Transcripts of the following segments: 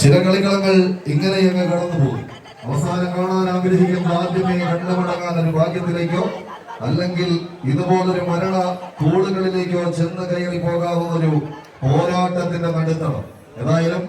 ചില കളികളങ്ങൾ ഇങ്ങനെ അങ്ങ് കടന്നു പോകും. അവസാനം കാണാൻ ആഗ്രഹിക്കുന്ന ആദ്യമേ കണ്ടുമടങ്ങാൻ ഒരു ഭാഗ്യത്തിലേക്കോ അല്ലെങ്കിൽ ഇതുപോലൊരു മരണ കൂടുകളിലേക്കോ ചെന്ന് കയറി പോകാവുന്ന ഒരു പോരാട്ടത്തിന്റെ നടുത്തണം ഏതായാലും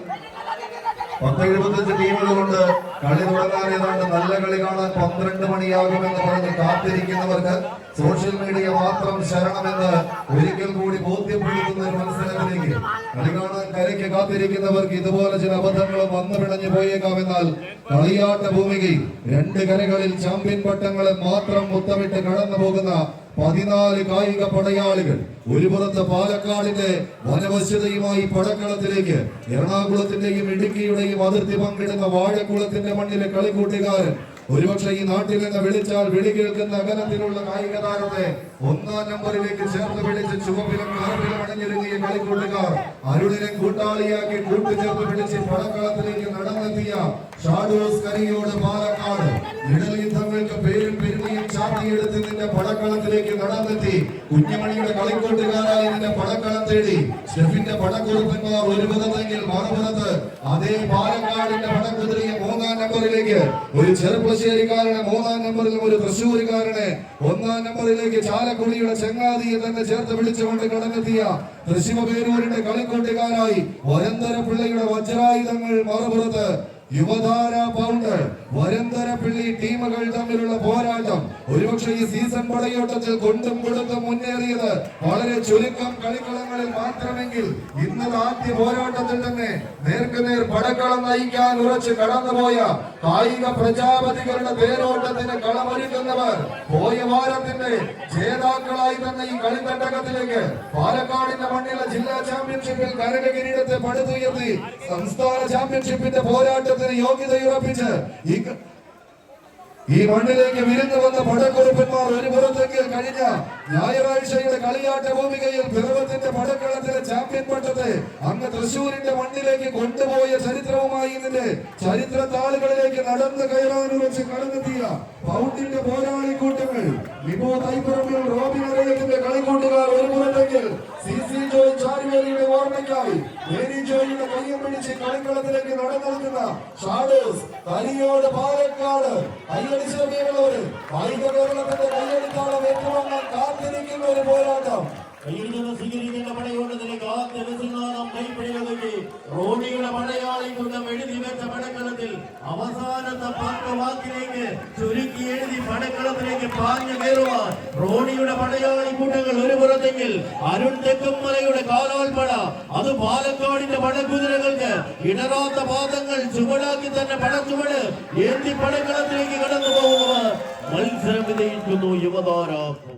പത്ത് എഴുപത്തഞ്ച് ടീമുകളുണ്ട് കളി തുടങ്ങാൻ ഏതാണ്ട് നല്ല കളി കാണാൻ പന്ത്രണ്ട് മണിയാകുമെന്ന് പറഞ്ഞ് കാത്തിരിക്കുന്നവർക്ക് സോഷ്യൽ മീഡിയ മാത്രം ശരണമെന്ന് ഒരിക്കൽ കൂടി ബോധ്യപ്പെടുത്തുന്ന ഒരു മത്സരത്തിലേക്ക് കളി കാണാൻ കരയ്ക്ക് കാത്തിരിക്കുന്നവർക്ക് ഇതുപോലെ ചില അബദ്ധങ്ങളും വന്നു പിടഞ്ഞു പോയേക്കാമെന്നാൽ കളിയാട്ട ഭൂമികയിൽ രണ്ട് കരകളിൽ ചാമ്പ്യൻ പട്ടങ്ങളെ മാത്രം മുത്തമിട്ട് കടന്നു പോകുന്ന പതിനാല് കായിക പടയാളികൾ. ഒരു പുറത്ത് പാലക്കാടിന്റെ വനവശ്യതയുമായി പടക്കളത്തിലേക്ക് എറണാകുളത്തിന്റെയും ഇടുക്കിയുടെയും അതിർത്തി പങ്കിടുന്ന വാഴക്കുളത്തിന്റെ മണ്ണിലെ കളിക്കൂട്ടുകാരൻ. ഒരുപക്ഷെ ഈ നാട്ടിൽ നിന്ന് വിളിച്ചാൽ വിളി കേൾക്കുന്ന അകലത്തിലുള്ള കായിക താരത്തെ ഒന്നാം നമ്പറിലേക്ക് ചേർത്ത് വിളിച്ച് ചുവപ്പിലും കറുപ്പിലും അണിഞ്ഞിരുങ്ങിയ കളിക്കൂട്ടുകാർ. അരുണിനെ കൂട്ടാളിയാക്കി കൂട്ടുചേർത്ത് വിളിച്ച് പടക്കളത്തിലേക്ക് നടന്നെത്തിയ ഷാഡോസ് കരിയോട് പാലക്കാട്. പടക്കളത്തിലേക്ക് നടന്നെത്തി കുഞ്ഞുമണിയുടെ കളിക്കൂട്ടുകാരായ പടക്കളം തേടി. ഷെഫിന്റെ പടക്കുറുപ്പന്മാർ ഒരു പുറത്തെങ്കിൽ മറുപുറത്ത് അതേ പാലക്കാടിന്റെ പടക്കുതിരിയെ മൂന്നാം നമ്പറിലേക്ക്. ഒരു ചെറുപ്പശ്ശേരിക്കാരനെ മൂന്നാം നമ്പറിൽ ഒരു തൃശ്ശൂരുകാരനെ ഒന്നാം നമ്പറിലേക്ക് ചാലക്കുടിയുടെ ചെങ്ങാതിയെ തന്നെ ചേർത്ത് വിളിച്ചുകൊണ്ട് കടന്നെത്തിയ തൃശ്ശിവപേരൂരിന്റെ കളിക്കൂട്ടുകാരായി വരന്തര പിള്ളയുടെ വജ്രായുധങ്ങൾ മറുപുറത്ത്. യുവതാര പൗണ്ട് വരന്തര പിള്ളി ടീമുകൾ തമ്മിലുള്ള പോരാട്ടം. ഒരുപക്ഷെ ഈ സീസൺ പടയോട്ടത്തിൽ കൊണ്ടും കൊടുത്തും മുന്നേറിയത് വളരെ ചുരുക്കം കളിക്കളങ്ങളിൽ മാത്രമെങ്കിൽ ഇന്നത് ആദ്യ പോരാട്ടത്തിൽ തന്നെ നേർക്കുനേർ പടക്കളം നയിക്കാൻ ഉറച്ച് കടന്നുപോയ കായിക പ്രജാപതികളുടെ പേരോട്ടത്തിന് കളമൊരുക്കുന്നവർ പോയ വാരത്തിന്റെ ജേതാക്കളായി തന്നെ ഈ കളിത്തട്ടകത്തിലേക്ക് പാലക്കാടിന്റെ മണ്ണിലെ ജില്ലാ ചാമ്പ്യൻഷിപ്പിൽ കരക കിരീടത്തെ പടുത്തുയർത്തി സംസ്ഥാന ചാമ്പ്യൻഷിപ്പിന്റെ പോരാട്ടത്തിന് യോഗ്യതയുറപ്പിച്ച് ഈ ഈ മണ്ണിലേക്ക് വിരുന്നു വന്ന പടക്കുറുപ്പന്മാർ ഒരു പുറത്തേക്ക് കഴിഞ്ഞ ഞായറാഴ്ചയുടെ കളിയാട്ട ഭൂമികയിൽ പിറവത്തിന്റെ പടക്കളത്തിലെ ചാമ്പ്യൻ പട്ടത്തെ അങ്ങ് തൃശൂരിന്റെ മണ്ണിലേക്ക് കൊണ്ടുപോയ ചരിത്രവുമായി ഇതിന്റെ ചരിത്ര താളുകളിലേക്ക് നടന്നു കയറാനും വെച്ച് കടന്നെത്തിയ പൗണ്ടിന്റെ പോരാളി കൂട്ടങ്ങൾ വിമോ തൈപ്പുറമ്പിൽ റോബിൻ അറിയത്തിന്റെ കളിക്കൂട്ടുകാർ ഒരു പുറത്തെങ്കിൽ സി സി ജോയ് ചാരുവേലിയുടെ ഓർമ്മയ്ക്കായി മേരി ജോയിയുടെ കയ്യം പിടിച്ച് കളിക്കളത്തിലേക്ക് നടന്നിരിക്കുന്ന ഷാഡോസ് തനിയോട് പാലക്കാട്. കയ്യടിച്ചവര് കായിക കേരളത്തിന്റെ കയ്യടിത്താളം ഏറ്റുവാങ്ങാൻ കാത്തിരിക്കുന്ന ഒരു പോരാട്ടം. കയ്യിലിരുന്ന് സ്വീകരിക്കേണ്ട പടയോട്ടത്തിലെ കാത്തിരുന്നാം കൈപ്പിടികളൊക്കെ റോഡിയുടെ പടയാളി കുന്നം എഴുതി വെച്ച പടക്കളത്തിൽ അവസാനത്തെ പത്ത് വാക്കിലേക്ക് ചുരുക്കി എഴുതി പടക്കളത്തിലേക്ക് പാഞ്ഞു കയറുവാൻ റോഡിയുടെ പടയാളി കൂട്ടങ്ങൾ ഒരു പുറത്തെങ്കിൽ അരുൺ തെക്കുംമലയുടെ കാലാൽപ്പട അത് പാലക്കാടിന്റെ പടക്കുതിരകൾക്ക് ഇടറാത്ത പാദങ്ങൾ ചുവടാക്കി തന്നെ പടച്ചുവട് ഏന്തി പടക്കളത്തിലേക്ക് കടന്നു പോകുന്നവർ മത്സരം വിജയിക്കുന്നു യുവതാരാക്കും